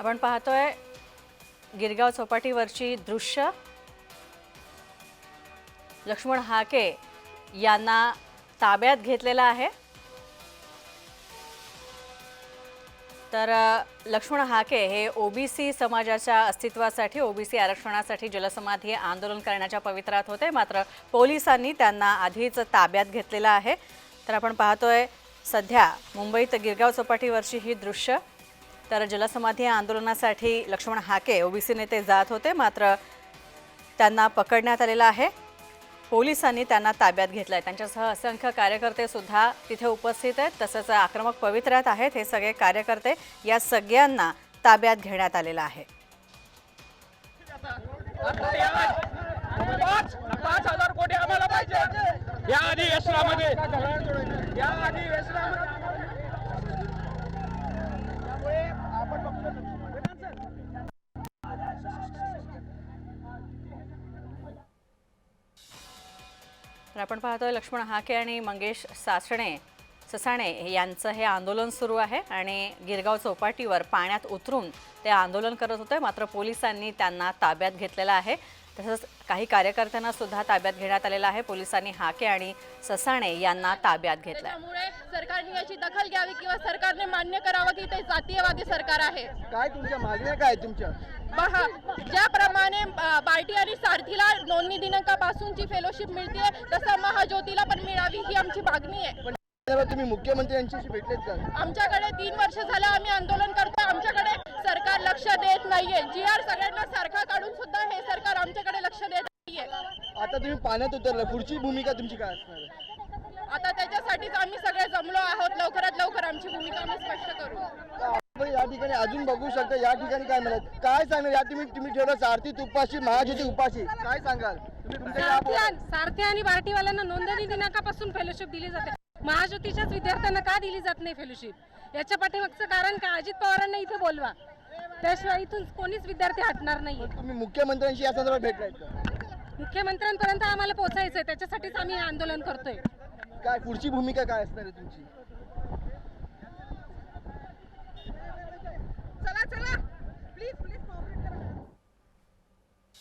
आपण पाहतोय गिरगाव चौपाटीवरची दृश्य. लक्ष्मण हाके यांना ताब्यात घेतलेला आहे. तर लक्ष्मण हाके हे ओबीसी समाजाच्या अस्तित्वासाठी ओबीसी आरक्षणासाठी जलसमाधी आंदोलन करण्याच्या पवित्रात होते. मात्र पोलिसांनी त्यांना आधीच ताब्यात घेतलेलं आहे. तर आपण पाहतोय सध्या मुंबईत गिरगाव चौपाटीवरची ही दृश्य. तर जलसमाधी आंदोलनासाठी लक्ष्मण हाके ओबीसी नेते जात होते मात्र त्यांना पकडण्यात आलेलं आहे. पोलिसांनी त्यांना ताब्यात घेतलं आहे त्यांच्यासह असंख्य कार्यकर्ते सुद्धा तिथे उपस्थित आहेत. तसंच आक्रमक पवित्र्यात आहेत हे सगळे कार्यकर्ते. या सगळ्यांना ताब्यात घेण्यात आलेलं आहे. पाच हजार कोटी आम्हाला पाहिजे. या अधिवेशनामध्ये या आधी त्यामुळे आपण पाहतोय लक्ष्मण हाके आणि मंगेश सासणे ससाणे यांचं हे आंदोलन सुरू आहे आणि गिरगाव चौपाटीवर पाण्यात उतरून ते आंदोलन करत होते. मात्र पोलिसांनी त्यांना ताब्यात घेतलेलं आहे. तसंच काही कार्यकर्त्यांना सुद्धा ताब्यात घेण्यात आलेलं आहे. पोलिसांनी हाके आणि ससाणे यांना ताब्यात घेतलं सरकारने याची दखल घ्यावी किंवा सरकारने मान्य करावं की ते जातीयवादी सरकार आहे. काय तुमच्या मागण्या काय तुमच्या? पहा ज्याप्रमाणे बार्टी आणि सारथीला नोंदणी दिनांकापासूनची फेलोशिप मिळते तसं महाज्योतीला पण मिळावी ही आमची मागणी आहे. तुम्ही मुख्यमंत्री यांच्याशी भेटलेत का? आमच्याकडे तीन वर्ष झालं आम्ही आंदोलन करतो आमच्याकडे सरकार लक्ष देत नाहीये. जी आर सगळ्यांना सारखा काढून सुद्धा हे सरकार आमच्याकडे लक्ष देत नाहीये आता तुम्ही पाण्यात उतरला पुढची भूमिका तुमची काय असणार आहे? आता त्याच्यासाठीच आम्ही सगळे जमलो आहोत. लवकरात लवकर आमची भूमिका आम्ही स्पष्ट करू. आपण या ठिकाणी अजून बघू शकता या ठिकाणी काय म्हणत काय सांगाल? या तुम्ही तुम्ही ठेवलं सारथी उपाशी महाज्योती उपाशी. काय सांगाल? तुम्ही तुमच्या या सारथी आणि- सारथी आणि बार्टीवाल्यांना नोंदणी दिनांकापासून फेलोशिप दिली जाते. महाज्योतीच्याच विद्यार्थ्यांना का दिली जात नाही फेलोशिप याच्या पाठीमागचं कारण काय? अजित पवारांना इथे बोलवा. त्याशिवाय इथून कोणीच विद्यार्थी हटणार नाहीये. तुम्ही मुख्यमंत्र्यांशी या संदर्भात भेटलायत का? मुख्यमंत्र्यांपर्यंत आम्हाला पोहोचायचंय. त्याच्यासाठीच आम्ही हे आंदोलन करतोय. काय पुढची भूमिका काय असणार आहे तुमची?